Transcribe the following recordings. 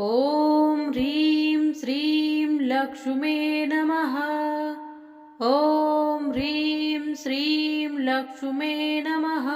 ॐ ह्रीं श्रीं लक्ष्मे नमः। ॐ ह्रीं श्रीं लक्ष्मे नमः।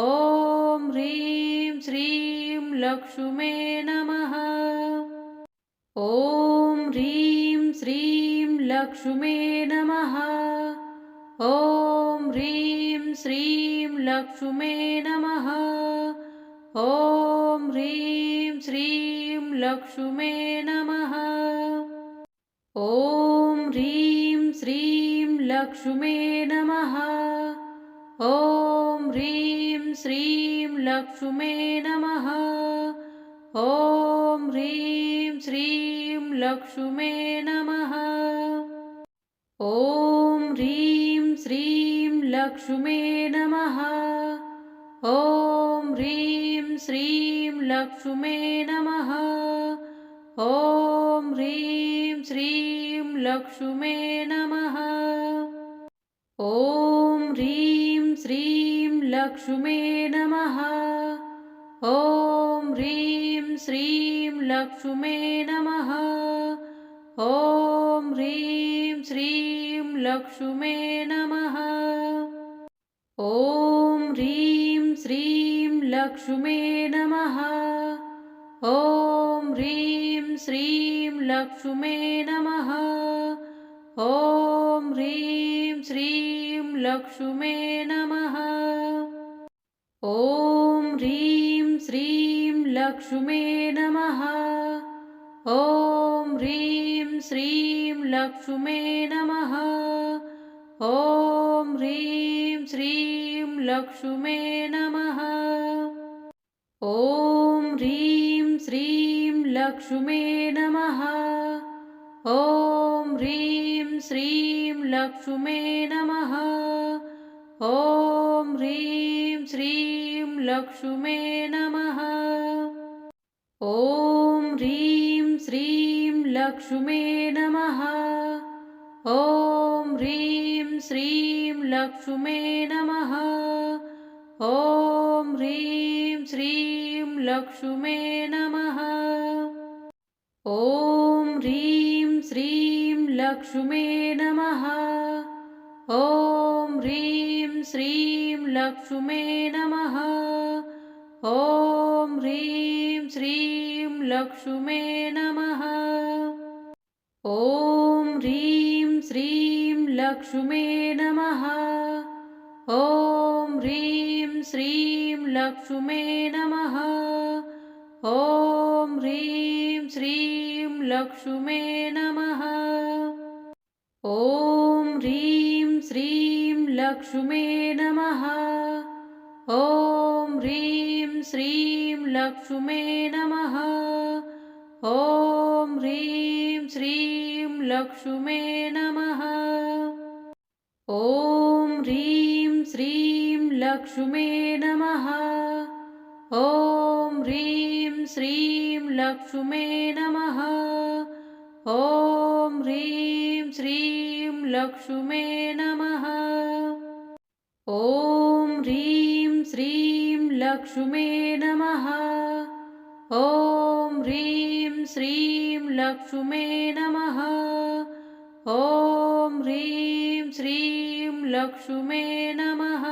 ॐ ह्रीं श्रीं लक्ष्मे नमः। ॐ ह्रीं श्रीं लक्ष्मे नमः। ॐ ह्रीं श्रीं लक्ष्मे नमः। ॐ ह्रीं श्रीं लक्ष्मे नमः। ॐ ह्रीं श्रीं लक्ष्मे नमः। ॐ ह्रीं श्रीं लक्ष्मे नमः। ॐ ह्रीं श्रीं लक्ष्मे नमः। ॐ ह्रीं श्रीं लक्ष्मे नमः। ॐ ह्रीं श्रीं लक्ष्मे नमः। ॐ ह्रीं श्रीं लक्ष्मे नमः। ॐ ह्रीं श्रीं लक्ष्मे नमः। ॐ ह्रीं श्रीं लक्ष्मे नमः। ॐ ह्रीं श्रीं लक्ष्मे नमः। ॐ लक्ष्मे नमः। ॐ ह्रीं श्रीं लक्ष्मे नमः। ॐ ह्रीं श्रीं लक्ष्मे नमः। ॐ ह्रीं श्रीं लक्ष्मे नमः। ॐ ह्रीं श्रीं लक्ष्मे नमः। ॐ ह्रीं श्रीं लक्ष्मे नमः ॐ ह्रीं श्रीं लक्ष्मे नमः। ॐ ह्रीं श्रीं लक्ष्मे नमः। ॐ ह्रीं श्रीं लक्ष्मे नमः। ॐ ह्रीं श्रीं लक्ष्मे नमः। ॐ ह्रीं श्रीं लक्ष्मे नमः ॐ ह्रीं श्रीं लक्ष्मे नमः। ॐ ह्रीं श्रीं लक्ष्मे नमः। ॐ ह्रीं श्रीं लक्ष्मे नमः। ॐ ह्रीं श्रीं लक्ष्मे नमः। ॐ ह्रीं श्रीं लक्ष्मे नमः ॐ ह्रीं श्रीं लक्ष्मे नमः। ॐ ह्रीं श्रीं लक्ष्मे नमः। ॐ ह्रीं श्रीं लक्ष्मे नमः। ॐ ह्रीं श्रीं लक्ष्मे नमः। ॐ ह्रीं श्रीं लक्ष्मे नमः। ॐ ह्रीं श्रीं लक्ष्मे नमः। ॐ ह्रीं श्रीं लक्ष्मे नमः। ॐ ह्रीं श्रीं लक्ष्मे नमः। ॐ ह्रीं श्रीं लक्ष्मे नमः। ॐ ह्रीं श्रीं लक्ष्मे नमः। ॐ ह्रीं श्रीं लक्ष्मे नमः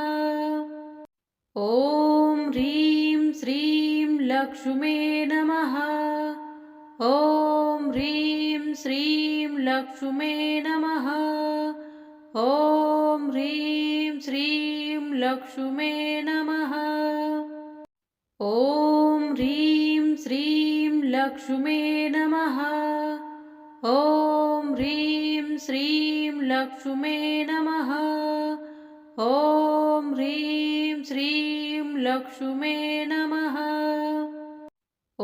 ॐ ह्रीं श्रीं लक्ष्मे नमः ॐ ह्रीं श्रीं लक्ष्मे नमः ॐ ह्रीं श्रीं लक्ष्मे नमः ॐ ह्रीं श्रीं लक्ष्मे नमः ॐ ह्रीं श्रीं लक्ष्मे नमः ॐ ह्रीं श्रीं लक्ष्मे नमः।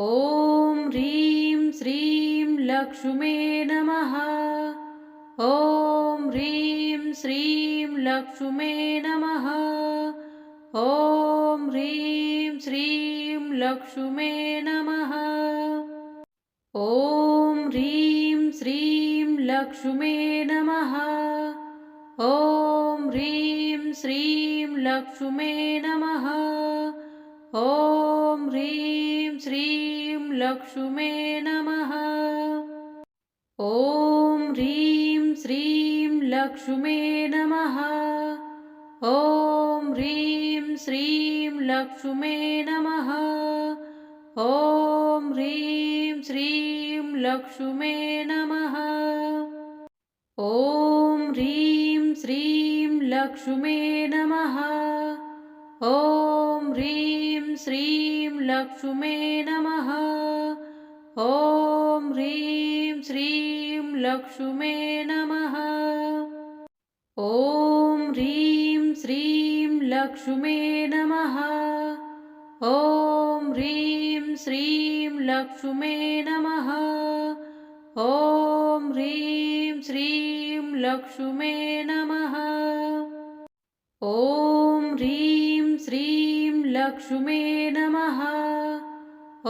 ॐ ह्रीं श्रीं लक्ष्मे नमः। ॐ ह्रीं श्रीं लक्ष्मे नमः। ॐ ह्रीं श्रीं लक्ष्मे नमः। ॐ ह्रीं श्रीं लक्ष्मे नमः ॐ ह्रीं श्रीं लक्ष्मे नमः। ॐ ह्रीं श्रीं लक्ष्मे नमः। ॐ ह्रीं श्रीं लक्ष्मे नमः। ॐ ह्रीं श्रीं लक्ष्मे नमः। ॐ ह्रीं श्रीं लक्ष्मे नमः। ॐ ह्रीं लक्ष्मे नमः। ॐ ह्रीं श्रीं लक्ष्मे नमः। ॐ ह्रीं श्रीं लक्ष्मे नमः। ॐ ह्रीं श्रीं लक्ष्मे नमः। ॐ ह्रीं श्रीं लक्ष्मे नमः। ॐ ह्रीं श्रीं लक्ष्मे नमः ॐ ह्रीं श्रीं लक्ष्मे नमः।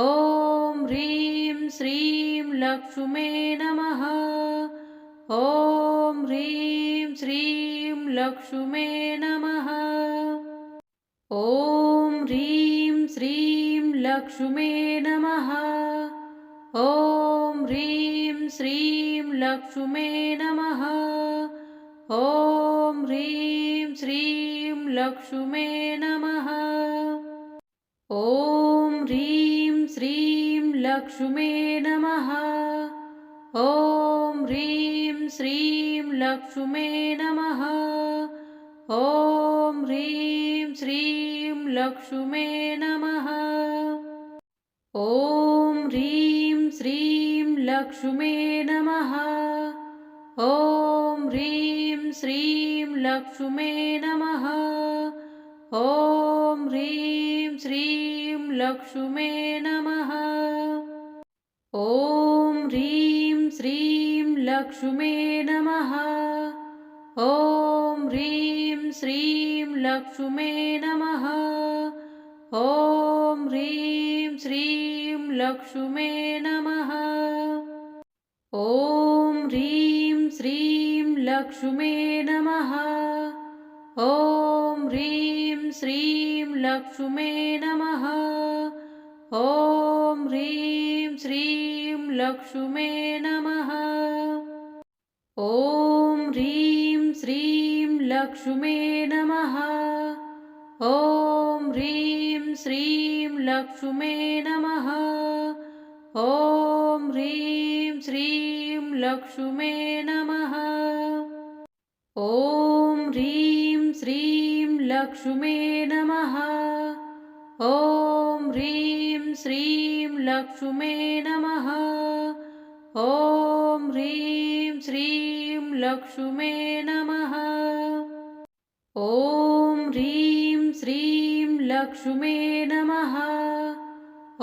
ॐ ह्रीं श्रीं लक्ष्मे नमः। ॐ ह्रीं श्रीं लक्ष्मे नमः। ॐ ह्रीं श्रीं लक्ष्मे नमः। ॐ ह्रीं श्रीं लक्ष्मे नमः ॐ ह्रीं श्रीं लक्ष्मे नमः। ॐ ह्रीं श्रीं लक्ष्मे नमः। ॐ ह्रीं श्रीं लक्ष्मे नमः। ॐ ह्रीं श्रीं लक्ष्मे नमः। ॐ ह्रीं श्रीं लक्ष्मे नमः। ॐ ह्रीं श्रीं लक्ष्मे नमः। ॐ ह्रीं श्रीं लक्ष्मे नमः। ॐ ह्रीं श्रीं लक्ष्मे नमः। ॐ ह्रीं श्रीं लक्ष्मे नमः। ॐ ह्रीं श्रीं लक्ष्मे नमः। ॐ लक्ष्मे नमः। ॐ ह्रीं श्रीं लक्ष्मे नमः। ॐ ह्रीं श्रीं लक्ष्मे नमः। ॐ ह्रीं श्रीं लक्ष्मे नमः। ॐ ह्रीं श्रीं लक्ष्मे नमः। ॐ ह्रीं श्रीं लक्ष्मे नमः ॐ ह्रीं श्रीं लक्ष्मे नमः। ॐ ह्रीं श्रीं लक्ष्मे नमः। ॐ ह्रीं श्रीं लक्ष्मे नमः। ॐ ह्रीं श्रीं लक्ष्मे नमः।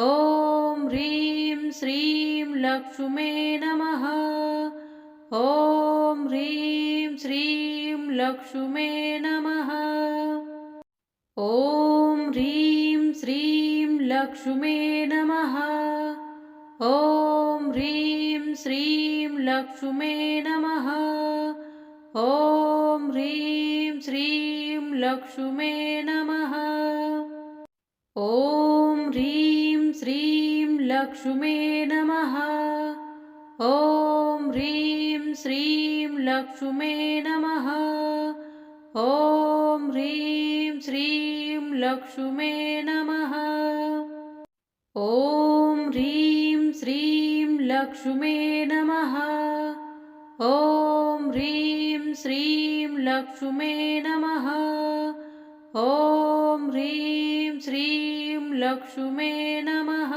ॐ ह्रीं श्रीं लक्ष्मे नमः। ॐ ह्रीं श्रीं लक्ष्मे नमः। ॐ ह्रीं श्रीं लक्ष्मे नमः। ॐ ह्रीं श्रीं लक्ष्मे नमः। ॐ ह्रीं श्रीं लक्ष्मे नमः। ॐ ह्रीं श्रीं लक्ष्मे नमः ॐ ह्रीं श्रीं लक्ष्मे नमः। ॐ ह्रीं श्रीं लक्ष्मे नमः। ॐ ह्रीं श्रीं लक्ष्मे नमः। ॐ ह्रीं श्रीं लक्ष्मे नमः। ॐ ह्रीं श्रीं लक्ष्मे नमः।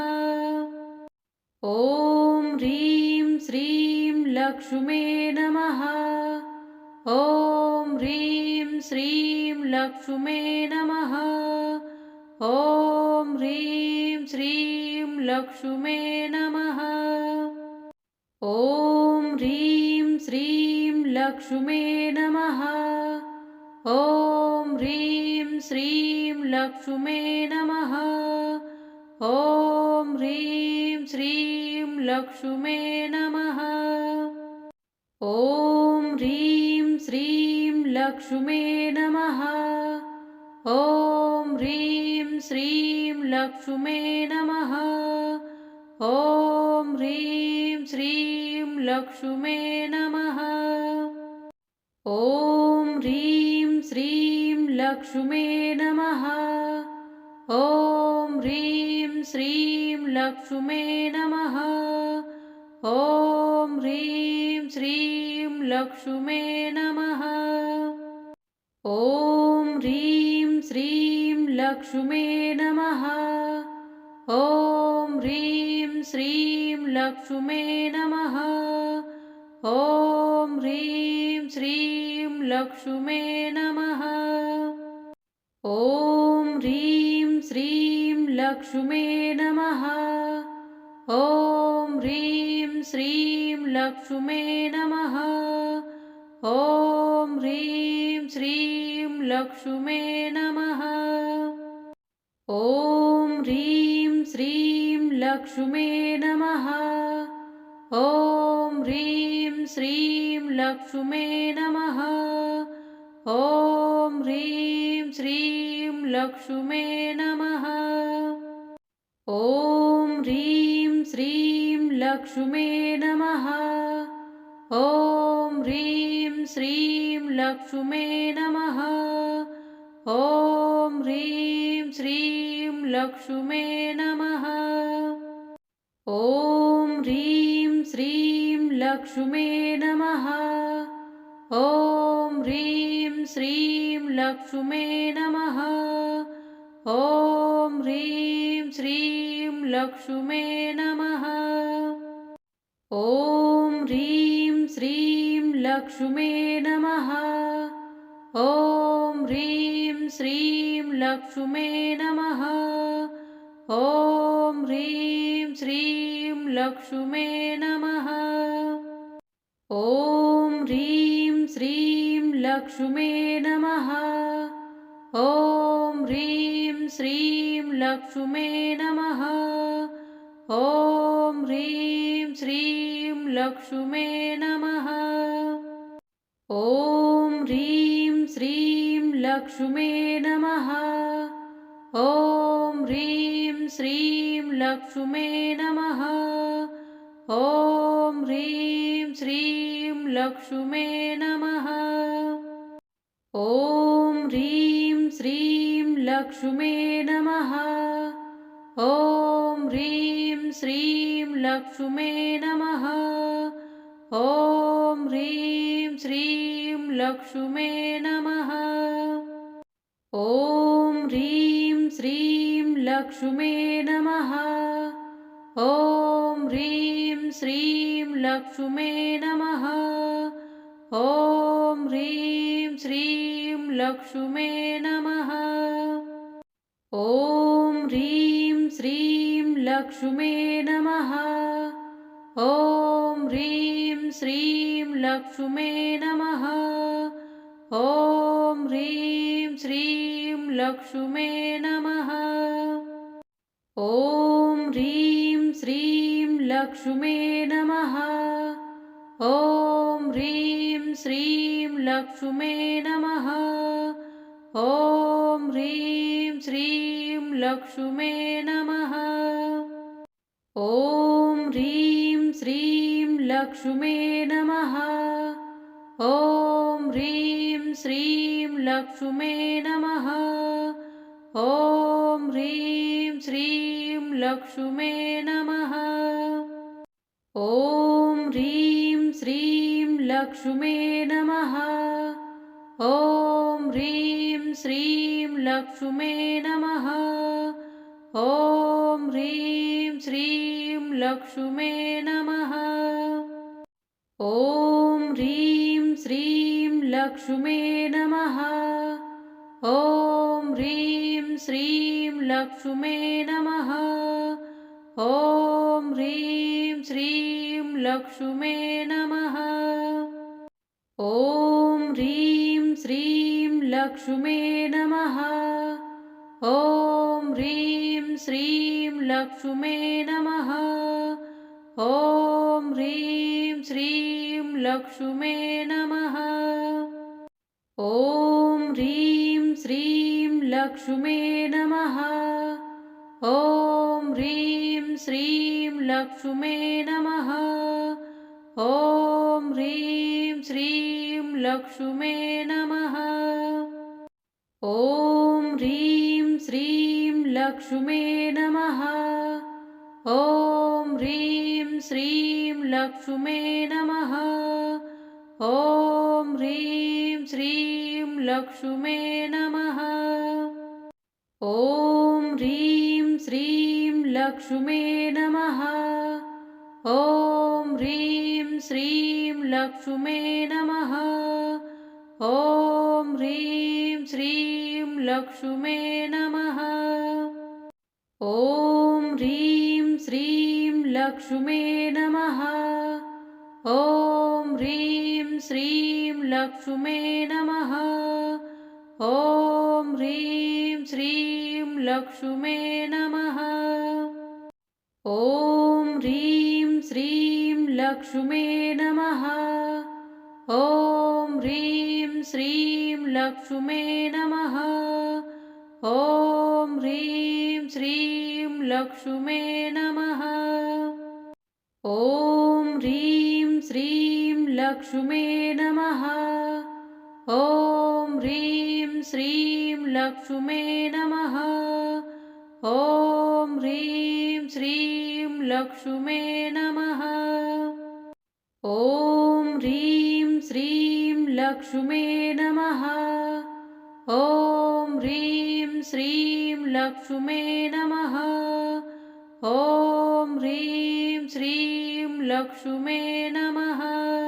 ॐ ह्रीं श्रीं लक्ष्मे नमः। ॐ ह्रीं श्रीं लक्ष्मे नमः। ॐ ह्रीं श्रीं लक्ष्मे नमः। ॐ ह्रीं श्रीं लक्ष्मे नमः। ॐ ह्रीं श्रीं लक्ष्मे नमः। ॐ ह्रीं श्रीं लक्ष्मे नमः ॐ ह्रीं श्रीं लक्ष्मे नमः ॐ ह्रीं श्रीं लक्ष्मे नमः ॐ ह्रीं श्रीं लक्ष्मे नमः ॐ ह्रीं श्रीं लक्ष्मे नमः ॐ ह्रीं श्रीं लक्ष्मे नमः ॐ ह्रीं श्रीं लक्ष्मे नमः। ॐ ह्रीं श्रीं लक्ष्मे नमः। ॐ ह्रीं श्रीं लक्ष्मे नमः। ॐ ह्रीं श्रीं लक्ष्मे नमः। ॐ ह्रीं श्रीं लक्ष्मे नमः ॐ ह्रीं श्रीं लक्ष्मे नमः। ॐ ह्रीं श्रीं लक्ष्मे नमः। ॐ ह्रीं श्रीं लक्ष्मे नमः। ॐ ह्रीं श्रीं लक्ष्मे नमः। ॐ ह्रीं श्रीं लक्ष्मे नमः। ॐ लक्ष्मे नमः। ॐ ह्रीं श्रीं लक्ष्मे नमः। ॐ ह्रीं श्रीं लक्ष्मे नमः। ॐ ह्रीं श्रीं लक्ष्मे नमः। ॐ ह्रीं श्रीं लक्ष्मे नमः। ॐ ह्रीं श्रीं लक्ष्मे नमः ॐ ह्रीं श्रीं लक्ष्मे नमः। ॐ ह्रीं श्रीं लक्ष्मे नमः। ॐ ह्रीं श्रीं लक्ष्मे नमः। ॐ ह्रीं श्रीं लक्ष्मे नमः। ॐ ह्रीं श्रीं लक्ष्मे नमः ॐ ह्रीं श्रीं लक्ष्मे नमः। ॐ ह्रीं श्रीं लक्ष्मे नमः। ॐ ह्रीं श्रीं लक्ष्मे नमः। ॐ ह्रीं श्रीं लक्ष्मे नमः। ॐ ह्रीं श्रीं लक्ष्मे नमः। ॐ ह्रीं श्रीं लक्ष्मे नमः। ॐ ह्रीं श्रीं लक्ष्मे नमः। ॐ ह्रीं श्रीं लक्ष्मे नमः। ॐ ह्रीं श्रीं लक्ष्मे नमः। ॐ ह्रीं श्रीं लक्ष्मे नमः। ॐ ह्रीं श्रीं लक्ष्मे नमः। ॐ ह्रीं श्रीं लक्ष्मे नमः। ॐ ह्रीं श्रीं लक्ष्मे नमः। ॐ ह्रीं श्रीं लक्ष्मे नमः। ॐ ह्रीं श्रीं लक्ष्मे नमः। ॐ ह्रीं श्रीं लक्ष्मे नमः ॐ ह्रीं श्रीं लक्ष्मे नमः। ॐ ह्रीं श्रीं लक्ष्मे नमः। ॐ ह्रीं श्रीं लक्ष्मे नमः। ॐ ह्रीं श्रीं लक्ष्मे नमः। ॐ ह्रीं श्रीं लक्ष्मे नमः ॐ ह्रीं श्रीं लक्ष्मे नमः। ॐ ह्रीं श्रीं लक्ष्मे नमः। ॐ ह्रीं श्रीं लक्ष्मे नमः। ॐ ह्रीं श्रीं लक्ष्मे नमः ॐ ह्रीं श्रीं लक्ष्मे नमः। ॐ ह्रीं श्रीं लक्ष्मे नमः। ॐ ह्रीं श्रीं लक्ष्मे नमः। ॐ ह्रीं श्रीं लक्ष्मे नमः। ॐ ह्रीं श्रीं लक्ष्मे नमः। ॐ ह्रीं श्रीं लक्ष्मे नमः। ॐ ह्रीं श्रीं लक्ष्मे नमः। ॐ ह्रीं श्रीं लक्ष्मे नमः। ॐ ह्रीं श्रीं लक्ष्मे नमः। ॐ ह्रीं श्रीं लक्ष्मे नमः। ॐ ह्रीं श्रीं लक्ष्मे नमः ॐ ह्रीं श्रीं लक्ष्मे नमः ॐ ह्रीं श्रीं लक्ष्मे नमः ॐ ह्रीं श्रीं लक्ष्मे नमः ॐ ह्रीं श्रीं लक्ष्मे नमः ॐ ह्रीं श्रीं लक्ष्मे नमः। ॐ ह्रीं श्रीं लक्ष्मे नमः। ॐ ह्रीं श्रीं लक्ष्मे नमः। ॐ ह्रीं श्रीं लक्ष्मे नमः। ॐ ह्रीं श्रीं लक्ष्मे नमः। ॐ ह्रीं श्रीं लक्ष्मे नमः। ॐ ह्रीं श्रीं लक्ष्मे नमः। ॐ ह्रीं श्रीं लक्ष्मे नमः